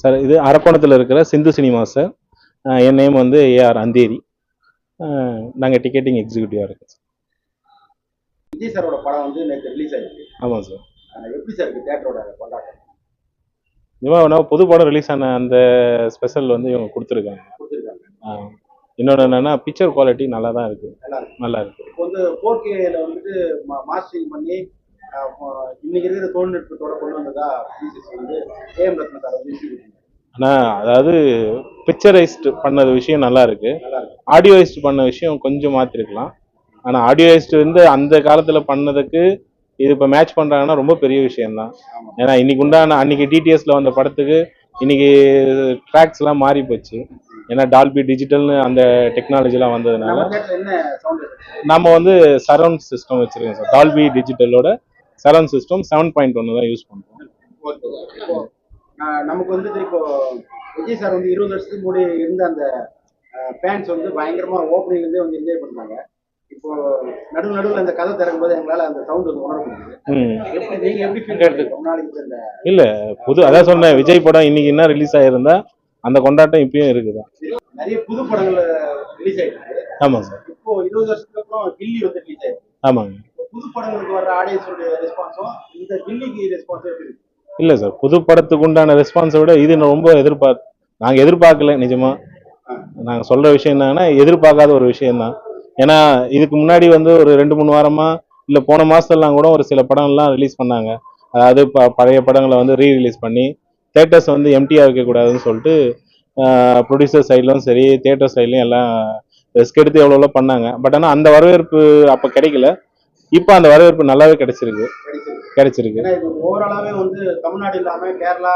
Sir இது அரக்கோணத்தில் இருக்கிற சிந்து சினிமா சார் என் நேம் வந்து ஏஆர் அந்தேரி. நாங்கள் டிக்கெட்டிங் எக்ஸிக்யூட்டிவாக இருக்கோம் சார். விஜய் சாரோட படம் வந்து நேற்று ரிலீஸ் ஆயிருக்கு. ஆமாம் சார். எப்படி சார் இருக்கு தேட்டரோட கொண்டாட்டம்? இவன் புது படம் ரிலீஸ் ஆன அந்த ஸ்பெஷல் வந்து இவங்க கொடுத்துருக்காங்க. கொடுத்துருக்காங்க. இன்னொன்று என்னென்னா பிக்சர் குவாலிட்டி நல்லா தான் இருக்குது நல்லா இருக்கு. நல்லா இருக்குது இப்போ வந்து ஃபோர் கேல வந்துட்டு மாஸ்டரிங் பண்ணி இன்னைக்கு இருக்கிற தொழில்நுட்பத்தோட கொண்டு வந்ததா வந்து ஏஎம் ரத்ன சார் வந்து. ஆனால் அதாவது பிக்சரைஸ்டு பண்ணது விஷயம் நல்லா இருக்கு. ஆடியோவைஸ்டு பண்ண விஷயம் கொஞ்சம் மாற்றிருக்கலாம் ஆனால் ஆடியோவைஸ்டு வந்து அந்த காலத்தில் பண்ணதுக்கு இது இப்போ மேட்ச் பண்ணுறாங்கன்னா ரொம்ப பெரிய விஷயம்தான். ஏன்னா இன்னைக்கு உண்டான அன்னைக்கு டிடிஎஸ்ல வந்த படத்துக்கு இன்னைக்கு ட்ராக்ஸ்லாம் மாறி போச்சு. ஏன்னா டால்பி டிஜிட்டல்னு அந்த டெக்னாலஜிலாம் வந்ததுனால நம்ம வந்து சரவுண்ட் சிஸ்டம் வச்சிருக்கோம் சார். டால்பி டிஜிட்டலோட சரவுண்ட் சிஸ்டம் செவன் பாயிண்ட் ஒன்று தான் யூஸ் பண்ணுறோம் நமக்கு வந்துட்டு இப்போ விஜய் சார் வந்து இருபது வருஷத்துக்கு முன்னாடி இருந்த அந்த ஃபேன்ஸ் வந்து பயங்கரமா ஓப்பனிங் இருந்தே வந்து என்ஜாய் பண்ணாங்க. இப்போ நடுவு நடுவில் அந்த கதை திறக்கும் போது எங்களால அந்த சவுண்ட் வந்து உணர முடியுது. இல்லை புது அதான் சொன்னேன் விஜய் படம் இன்னைக்கு என்ன ரிலீஸ் ஆகிருந்தா அந்த கொண்டாட்டம் இப்பயும் இருக்குதான். நிறைய புது படங்கள் ரிலீஸ் ஆயிருக்கு. ஆமாம் சார் இப்போ இருபது வருஷத்துக்கு அப்புறம் கில்லி வந்து ரிலீஸ் ஆயிருக்கு. ஆமாங்க. புது படங்களுக்கு வர ஆடியன்ஸோட ரெஸ்பான்ஸும் இந்த கில்லிக்கு ரெஸ்பான்ஸும் எப்படி இருக்கு? இல்லை சார் புது படத்துக்கு உண்டான ரெஸ்பான்ஸை விட இது ரொம்ப எதிர்பார்த்து நாங்கள் எதிர்பார்க்கல நிஜமா. நாங்கள் சொல்கிற விஷயம் என்னன்னா எதிர்பார்க்காத ஒரு விஷயம்தான். ஏன்னா இதுக்கு முன்னாடி வந்து ஒரு ரெண்டு மூணு வாரமா இல்லை போன மாதத்துலலாம் கூட ஒரு சில படங்கள்லாம் ரிலீஸ் பண்ணாங்க. அதாவது ப பழைய படங்களை வந்து ரீ ரிலீஸ் பண்ணி தேட்டர்ஸ் வந்து எம்டியாக வைக்கக்கூடாதுன்னு சொல்லிட்டு ப்ரொடியூசர் சைட்லையும் சரி தேட்டர் சைட்லையும் எல்லாம் ரிஸ்க் எடுத்து எவ்வளோ எவ்வளோ பண்ணாங்க. பட் ஆனால் அந்த வரவேற்பு அப்போ கிடைக்கல. இப்போ அந்த வரவேற்பு நல்லாவே கிடைச்சிருக்கு. கிடைச்சிருக்கு. ஓவராலாவே வந்து தமிழ்நாடு இல்லாம கேரளா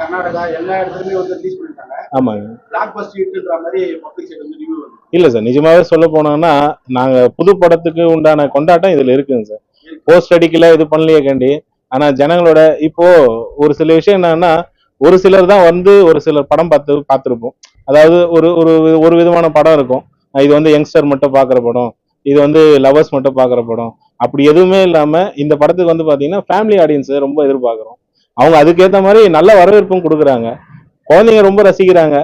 கர்நாடகா எல்லா இடத்துலயுமே வந்து ரிலீஸ் பண்ணிட்டாங்க. ஆமாங்க. பிளாக் பஸ்ட் ஹிட்ன்ற மாதிரி பப்ளிக் சைடு வந்து ரிவ்யூ இல்ல சார் நிஜமாவே சொல்ல போனோம்னா நாங்க புது படத்துக்கு உண்டான கொண்டாட்டம் இதுல இருக்குங்க சார். போஸ்ட் அடிக்கல இது பண்ணலையே கண்டி. ஆனா ஜனங்களோட இப்போ ஒரு சில விஷயம் என்னன்னா ஒரு சிலர் தான் வந்து ஒரு சிலர் படம் பார்த்து பார்த்துருப்போம். அதாவது ஒரு ஒரு ஒரு விதமான படம் இருக்கும். இது வந்து யங்ஸ்டர் மட்டும் பார்க்குற படம். இது வந்து லவர்ஸ் மட்டும் பார்க்குற படம். அப்படி எதுவுமே இல்லாம இந்த படத்துக்கு வந்து பாத்தீங்கன்னா ஃபேமிலி ஆடியன்ஸை ரொம்ப எதிர்பார்க்குறோம். அவங்க அதுக்கேற்ற மாதிரி நல்ல வரவேற்பும் கொடுக்குறாங்க. குழந்தைங்க ரொம்ப ரசிக்கிறாங்க.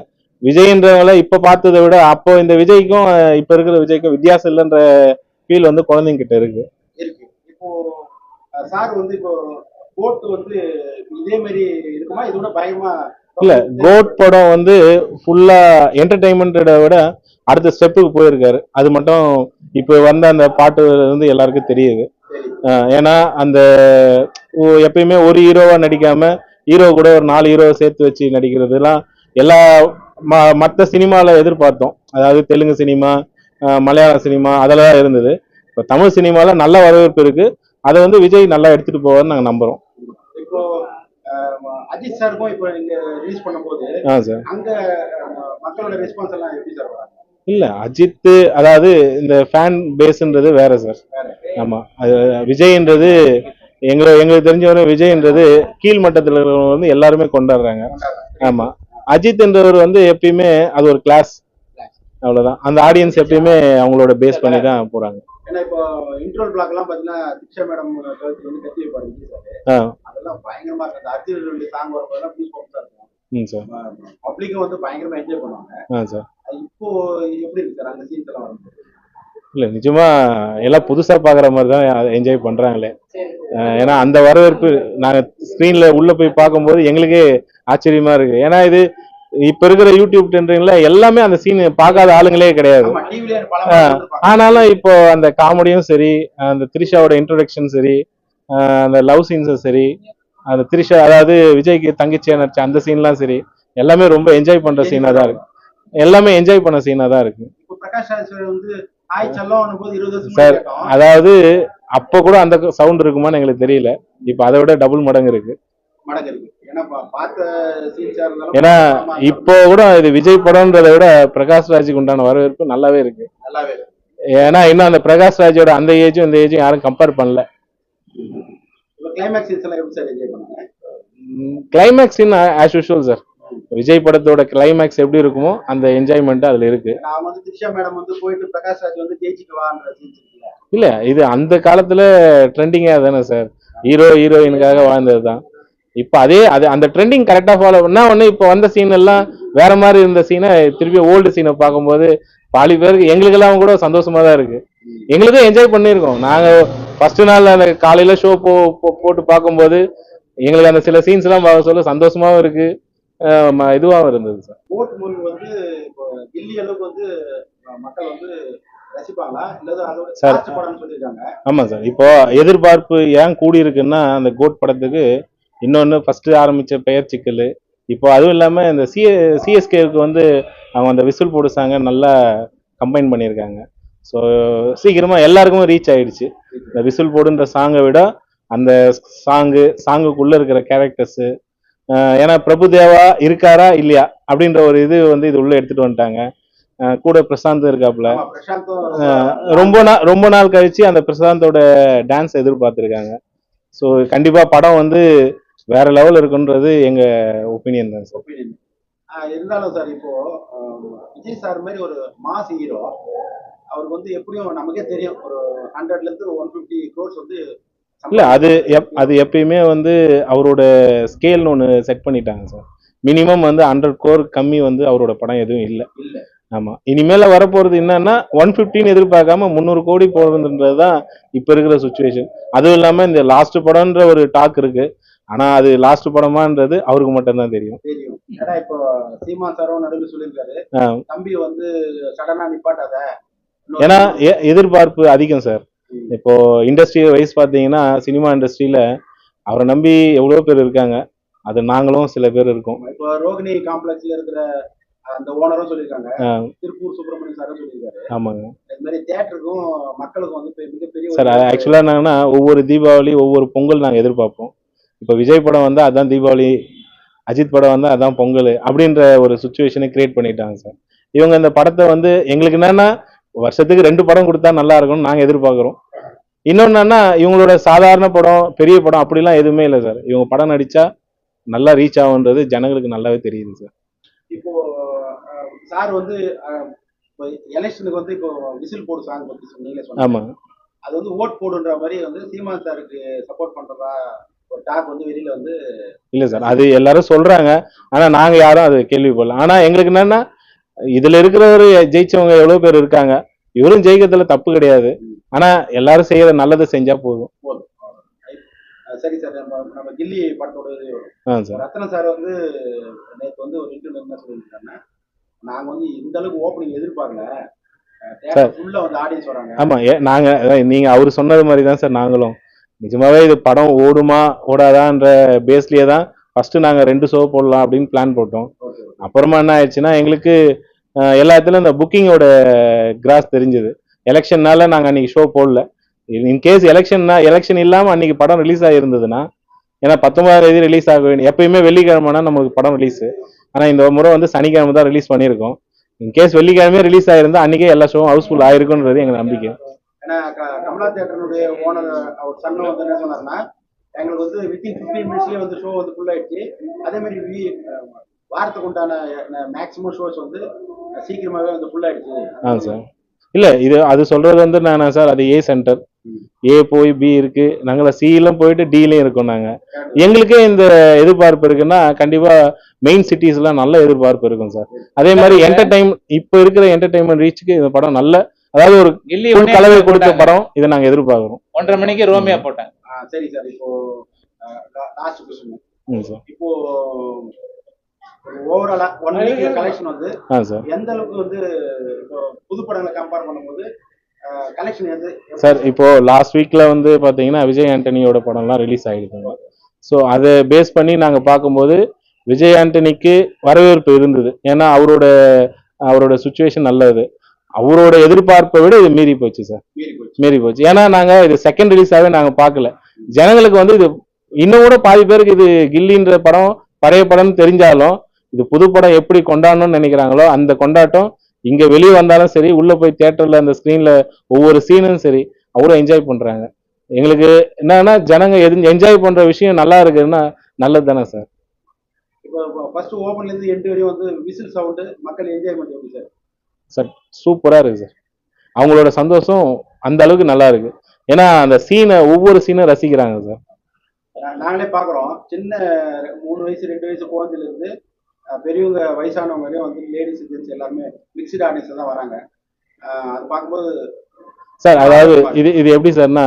விஜய்ன்றவங்கள இப்ப பார்த்ததை விட அப்போ இந்த விஜய்க்கும் இப்ப இருக்கிற விஜய்க்கும் வித்தியாசம் இல்லைன்ற ஃபீல் வந்து குழந்தைங்க கிட்ட இருக்கு. இருக்கு. இப்போ சார் வந்து இப்போ கோட் வந்து இதே மாதிரி இருக்குமா? இதோட பயங்கரமா இல்ல கோட் படம் வந்து ஃபுல்லா என்டர்டைன்மெண்ட்டை விட அடுத்த ஸ்டெப்புக்கு போயிருக்காரு. அது மட்டும் இப்போ வந்த அந்த பாட்டு வந்து எல்லாருக்கும் தெரியுது. ஏன்னா அந்த எப்பயுமே ஒரு ஹீரோவா நடிக்காம ஹீரோ கூட ஒரு நாலு ஹீரோவை சேர்த்து வச்சு நடிக்கிறதுலாம் எல்லா ம மற்ற சினிமாவில் எதிர்பார்த்தோம். அதாவது தெலுங்கு சினிமா மலையாள சினிமா அதெல்லாம் இருந்தது. இப்போ தமிழ் சினிமாவில் நல்ல வரவேற்பு இருக்கு. அதை வந்து விஜய் நல்லா எடுத்துட்டு போவார்னு நாங்கள் நம்புறோம். இப்போ அஜித் சாருக்கும் இப்போ நீங்க ரிலீஸ் பண்ணும்போது ஆ சார். அங்க மக்களோட ரெஸ்பான்ஸ் எல்லாம் எப்படி சார் வராங்க? இல்ல அஜித் அதாவது இந்த ஃபேன் பேஸ்ன்றது வேற சார் ஆமா அது விஜய்ன்றது எங்களை எங்களுக்கு தெரிஞ்சவரை விஜய்ன்றது கீழ் மட்டத்தில் இருக்கிறவங்க வந்து எல்லாருமே கொண்டாடுறாங்க. ஆமா அஜித்ன்றவர் வந்து எப்பயுமே அது ஒரு கிளாஸ் அவ்வளவுதான். அந்த ஆடியன்ஸ் எப்பயுமே அவங்களோட பேஸ் பண்ணி தான் போறாங்க. ஏன்னா இப்போ இன்ட்ரோல் பிளாக் எல்லாம் பாத்தீங்கன்னா திக்ஷா மேடம் கழுத்துல வந்து கட்டி வைப்பாரு விஜய் சார் ஆ. அதெல்லாம் பயங்கரமா இருக்கு அந்த அர்ஜுன் ரெண்டு சாங் வரும்போதெல்லாம் பீஸ் பம்ப்ஸா இருக்கும். பப்ளிக்கும் வந்து பயங்கரமா என்ஜாய் பண்ணுவாங்க. இப்போ எப்படி இருக்கு சார்? அந்த வரும்போது. இல்ல நிஜமா எல்லாம் புதுசா பாக்குற மாதிரி தான் என்ஜாய் பண்றாங்களே. ஏன்னா அந்த வரவேற்பு நாங்க ஸ்க்ரீன்ல உள்ள போய் பார்க்கும்போது எங்களுக்கே ஆச்சரியமா இருக்கு. ஏன்னா இது இப்ப இருக்கிற யூடியூப் டென்ட்ரிங்ல எல்லாமே அந்த சீன் பார்க்காத ஆளுங்களே கிடையாது. ஆனாலும் இப்போ அந்த காமெடியும் சரி அந்த த்ரிஷாவோட இன்ட்ரோடக்ஷன் சரி அந்த லவ் சீன்ஸும் சரி அந்த த்ரிஷா அதாவது விஜய்க்கு தங்கச்சியா நடிச்ச அந்த சீன்லாம் சரி எல்லாமே ரொம்ப என்ஜாய் பண்ற சீனா தான் இருக்கு. எல்லாமே என்ஜாய் பண்ண சீனா தான் இருக்கு. சார் அதாவது அப்போ கூட அந்த சவுண்ட் இருக்குமான்னு எங்களுக்கு தெரியல. இப்போ அதை விட டபுள் மடங்கு இருக்கு. ஏன்னா இப்போ கூட இது விஜய் படம்ன்றதை விட பிரகாஷ் ராஜுக்கு உண்டான வரவேற்பு நல்லாவே இருக்கு. ஏன்னா இன்னும் அந்த பிரகாஷ் ராஜோட அந்த ஏஜும் இந்த ஏஜும் யாரும் கம்பேர் பண்ணல. Climax in as usual sir Vijay படத்தோட கிளைமேக்ஸ் எப்படி இருக்குமோ அந்த என்ஜாய்மெண்ட் அதுல இருக்கு. இல்ல இது அந்த காலத்துல ட்ரெண்டிங்கா தானே சார் ஹீரோ ஹீரோயினுக்காக வாழ்ந்தது தான். இப்போ அதே அது அந்த ட்ரெண்டிங் கரெக்டாக ஃபாலோ பண்ணா ஒன்று இப்போ வந்த சீன் எல்லாம் வேற மாதிரி இருந்த சீனை திருப்பி ஓல்டு சீனை பார்க்கும்போது பாதி பேருக்கு எங்களுக்கெல்லாம் கூட சந்தோஷமா தான் இருக்கு. எங்களுக்கும் என்ஜாய் பண்ணியிருக்கோம். நாங்கள் ஃபர்ஸ்ட் நாள் அந்த காலையில ஷோ போ போட்டு பார்க்கும்போது எங்களுக்கு அந்த சில சீன்ஸ் எல்லாம் சொல்ல சந்தோஷமாவும் இருக்கு. இதுவாகவும் இருந்தது சார். ஓட் மூவி வந்து இப்போ கில்லி அளவுக்கு வந்து மக்கள் வந்து ஆமா சார். இப்போ எதிர்பார்ப்பு ஏன் கூடி இருக்குன்னா அந்த கோட் படத்துக்கு இன்னொன்று ஃபர்ஸ்ட் ஆரம்பிச்ச பெயர் சிக்கல். இப்போ அதுவும் இல்லாமல் இந்த சி சிஎஸ்கேவுக்கு வந்து அவங்க அந்த விசில் போடு சாங்கை நல்லா கம்பைன் பண்ணியிருக்காங்க. ஸோ சீக்கிரமாக எல்லாருக்குமே ரீச் ஆயிடுச்சு. இந்த விசில் போடுன்ற சாங்கை விட அந்த சாங்கு சாங்குக்குள்ளே இருக்கிற கேரக்டர்ஸு ஏன்னா பிரபுதேவா இருக்காரா இல்லையா அப்படின்ற ஒரு இது வந்து இது உள்ளே எடுத்துகிட்டு வந்துட்டாங்க. கூட பிரசாந்த் இருக்காப்புல. ரொம்ப நாள் ரொம்ப நாள் கழிச்சு அந்த பிரசாந்தோட டான்ஸ் எதிர்பார்த்துருக்காங்க. ஸோ கண்டிப்பா படம் வந்து வேற லெவல் இருக்குன்றது எங்க ஒப்பீனியன் தான் சார் இருந்தாலும் சார் இப்போ விஜய் சார் மாதிரி ஒரு மாஸ் ஹீரோ அவருக்கு வந்து எப்படியும் நமக்கே தெரியும். ஒரு ஹண்ட்ரட்ல இருந்து ஒன் பிப்டி க்ரோர்ஸ் வந்து இல்ல அது அது எப்பயுமே வந்து அவரோட ஸ்கேல்னு ஒன்று செட் பண்ணிட்டாங்க சார் மினிமம் வந்து ஹண்ட்ரட் கோர் கம்மி வந்து அவரோட படம் எதுவும் இல்லை. ஆமா. இனிமேல வரப்போறது என்னன்னா ஒன் ஃபிஃப்டின்னு எதிர்பார்க்காம முந்நூறு கோடி போடுறதுன்றது தான் இப்போ இருக்கிற சுச்சுவேஷன் அதுவும் இல்லாம இந்த லாஸ்ட் படம்ன்ற ஒரு டாக் இருக்கு. ஆனா அது லாஸ்ட் படமான்றது அவருக்கு மட்டும்தான் தெரியும். தெரியும். ஏன்னா இப்போ சீமா சாரும் நடுவில் சொல்லியிருக்காரு. தம்பி வந்து சடனா நிப்பாட்டாத. ஏன்னா எதிர்பார்ப்பு அதிகம் சார் இப்போ இண்டஸ்ட்ரி வைஸ் பார்த்தீங்கன்னா சினிமா இண்டஸ்ட்ரியில அவரை நம்பி எவ்வளோ பேர் இருக்காங்க. அது நாங்களும் சில பேர் இருக்கோம். இப்போ ரோகிணி காம்ப்ளெக்ஸ்ல இருக்கிற அந்த ஓனரும் சொல்லியிருக்காங்க. திருப்பூர் சுப்பிரமணியம் சாரும் சொல்லியிருக்காரு. ஆமாங்க. இது மாதிரி தேட்டருக்கும் மக்களுக்கும் வந்து மிகப்பெரிய சார் ஆக்சுவலாக என்னன்னா ஒவ்வொரு தீபாவளி ஒவ்வொரு பொங்கல் நாங்கள் எதிர்பார்ப்போம். இப்போ விஜய் படம் வந்தால் அதான் தீபாவளி அஜித் படம் வந்தால் அதான் பொங்கல் அப்படின்ற ஒரு சுச்சுவேஷனை கிரியேட் பண்ணிட்டாங்க சார் இவங்க இந்த படத்தை வந்து எங்களுக்கு என்னன்னா வருஷத்துக்கு ரெண்டு படம் கொடுத்தா நல்லா இருக்கும்னு நாங்கள் எதிர்பார்க்குறோம். இன்னொன்று என்னன்னா இவங்களோட சாதாரண படம் பெரிய படம் அப்படிலாம் எதுவுமே இல்லை சார். இவங்க படம் நடிச்சா நல்லா ரீச் ஆகுன்றது ஜனங்களுக்கு நல்லாவே தெரியுது சார். இப்போ சார் வந்து எலெக்ஷனுக்கு வந்து இப்போ விசில் போடு சாங் பத்தி சொன்னீங்களே சொன்னீங்க. ஆமாங்க அது வந்து ஓட் போடுன்ற மாதிரி வந்து சீமான் சாருக்கு சப்போர்ட் பண்றதா ஒரு டாக் வந்து வெளியில வந்து இல்லை சார் அது எல்லாரும் சொல்றாங்க. ஆனா நாங்க யாரும் அது கேள்விப்படல. ஆனா எங்களுக்கு என்னன்னா இதுல இருக்கிறவர் ஜெயிச்சவங்க எவ்வளவு பேர் இருக்காங்க? இவரும் ஜெயிக்கிறதுல தப்பு கிடையாது. ஆனா எல்லாரும் செய்யற நல்லதை செஞ்சா போதும். சரி சார். நம்ம நம்ம கில்லி படத்தோட ரத்ன சார். வந்து நேற்று வந்து ஒரு இன்டர்வியூ என்ன சொல்லியிருக்காங்கன்னா நாங்க வந்து இந்த அளவுக்கு ஓப்பனிங் எதிர்பார்க்கல. தேட்டர் ஃபுல்லா வந்து ஆடியன்ஸ் வராங்க. ஆமா நாங்க நீங்க அவர் சொன்னது மாதிரி தான் சார் நாங்களும். நிஜமாவே இது படம் ஓடுமா ஓடாதான்ற பேஸ்லயே தான் ஃபர்ஸ்ட் நாங்க ரெண்டு ஷோ போடலாம் அப்படின்னு பிளான் போட்டோம். அப்புறமா என்ன ஆயிடுச்சுன்னா எங்களுக்கு எல்லா இடத்துலையும் இந்த புக்கிங்கோட கிராஸ் தெரிஞ்சது. எலெக்ஷன்னால நாங்கள் அன்னைக்கு ஷோ போடல. இன்கேஸ் எலெக்ஷன்னா எலெக்ஷன் இல்லாமல் அன்னைக்கு படம் ரிலீஸ் ஆகிருந்ததுன்னா ஏன்னா பத்தொன்பதாம் தேதி ரிலீஸ் ஆக வேண்டிய எப்பயுமே வெள்ளிக்கிழமைனா நமக்கு படம் ரிலீஸு ஆனால் இந்த முறை வந்து சனிக்கிழமை தான் ரிலீஸ் பண்ணியிருக்கோம். இன்கேஸ் வெள்ளிக்கிழமையே ரிலீஸ் ஆயிருந்தா அன்னைக்கே எல்லா ஷோவும் ஹவுஸ்ஃபுல் ஆயிருக்குன்றது எங்க நம்பிக்கை. ஏன்னா கமலா தேட்டருடைய ஓனர் அவர் சன்ன வந்து என்ன சொன்னார்னா எங்களுக்கு வந்து வித்தின் ஃபிஃப்டீன் மினிட்ஸ்லேயே வந்து ஷோ வந்து ஃபுல் ஆயிடுச்சு. அதே மாதிரி வாரத்துக்கு உண்டான மேக்ஸிமம் ஷோஸ் வந்து சீக்கிரமாவே வந்து ஃபுல் ஆயிடுச்சு. ஆ சார் இல்ல இது அது சொல்றது வந்து நான் சார் அது ஏ சென்டர் ஏ போய் பி இருக்கு. நாங்கள சியிலும் போயிட்டு டிலையும் இருக்கோம் நாங்க. எங்களுக்கே இந்த எதிர்பார்ப்பு இருக்குன்னா கண்டிப்பா மெயின் சிட்டிஸ்லாம் நல்ல எதிர்பார்ப்பு இருக்கும் சார் அதே மாதிரி என்டர்டைன் இப்போ இருக்கிற என்டர்டைன்மெண்ட் ரீச்சுக்கு இந்த படம் நல்ல அதாவது ஒரு கலவை கொடுத்த. படம் இதை நாங்க எதிர்பார்க்கிறோம். ஒன்றரை மணிக்கு ரோமியா போட்டாங்க. ஆ, சரி சார் இப்போ லாஸ்ட் கொஸ்டின் ம் சார் இப்போ ஓவராலா ஒன் வீக் கலெக்ஷன் வந்து எந்த அளவுக்கு வந்து இப்போ புது படங்களை கம்பேர் பண்ணும்போது சார் இப்போ லாஸ்ட் வீக்ல வந்து பாத்தீங்கன்னா விஜய் ஆண்டனியோட படம்லாம் ரிலீஸ் ஆகிடுதுங்க ஸோ அதை பேஸ் பண்ணி நாங்க பார்க்கும்போது விஜய் ஆண்டனிக்கு வரவேற்பு இருந்தது. ஏன்னா அவரோட அவரோட சுச்சுவேஷன் நல்லது. அவரோட எதிர்பார்ப்பை விட இது மீறி போச்சு சார் மீறி போச்சு. ஏன்னா நாங்க இது செகண்ட் ரிலீஸாவே நாங்க பார்க்கல. ஜனங்களுக்கு வந்து இது இன்னும் கூட பாதி பேருக்கு இது கில்லின்ற படம் பழைய படம்னு தெரிஞ்சாலும் இது புது படம் எப்படி கொண்டாடணும்னு நினைக்கிறாங்களோ அந்த கொண்டாட்டம் இங்க வெளியே வந்தாலும் சரி உள்ள போய் தியேட்டர்ல அந்த ஸ்கிரீன்ல ஒவ்வொரு சீனும் சரி அவ்வளோ என்ஜாய் பண்றாங்க. எங்களுக்கு என்னன்னா ஜனங்க எது என்ஜாய் பண்ற விஷயம் நல்லா இருக்குன்னா நல்லது தானே சார்? ஃபர்ஸ்ட் ஓப்பன்ல இருந்து எண்டு வரையும் வந்து விசில் சவுண்டு மக்கள் என்ஜாய்மெண்ட் எப்படி சார்? சார் சூப்பரா இருக்கு சார். அவங்களோட சந்தோஷம் அந்த அளவுக்கு நல்லா இருக்கு. ஏன்னா அந்த சீனை ஒவ்வொரு சீனும் ரசிக்கிறாங்க சார். நாங்களே பார்க்குறோம். சின்ன மூணு வயசு ரெண்டு வயசு குழந்தையில இருந்து பெரியவங்க வயசானவங்க வரையும் வந்து லேடிஸ் ஜென்ஸ் எல்லாருமே மிக்சடு ஆடியன்ஸ் தான் வராங்க. அது பார்க்கும்போது சார் அதாவது இது இது எப்படி சார்னா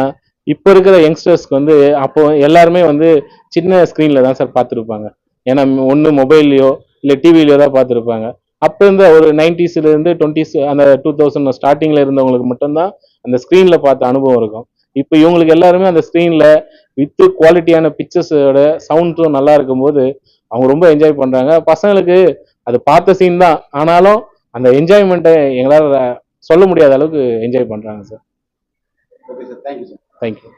இப்போ இருக்கிற யங்ஸ்டர்ஸ்க்கு வந்து அப்போ எல்லாருமே வந்து சின்ன ஸ்க்ரீனில் தான் சார் பார்த்துருப்பாங்க. ஏன்னா ஒன்று மொபைல்லையோ இல்லை டிவிலையோ தான் பார்த்துருப்பாங்க. அப்போ இருந்த ஒரு 90s ல இருந்து டுவெண்ட்டிஸ் அந்த டூ தௌசண்ட் ஸ்டார்டிங்கில் இருந்தவங்களுக்கு மட்டும்தான் அந்த ஸ்க்ரீனில் பார்த்த அனுபவம் இருக்கும். இப்போ இவங்களுக்கு எல்லாருமே அந்த ஸ்க்ரீனில் வித்து குவாலிட்டியான பிக்சர்ஸோட சவுண்டும் நல்லா இருக்கும்போது அவங்க ரொம்ப என்ஜாய் பண்ணுறாங்க பசங்களுக்கு அது பார்த்த சீன் தான். ஆனாலும் அந்த என்ஜாய்மெண்ட்டை எங்களால் சொல்ல முடியாத அளவுக்கு என்ஜாய் பண்ணுறாங்க sir okay sir thank you sir thank you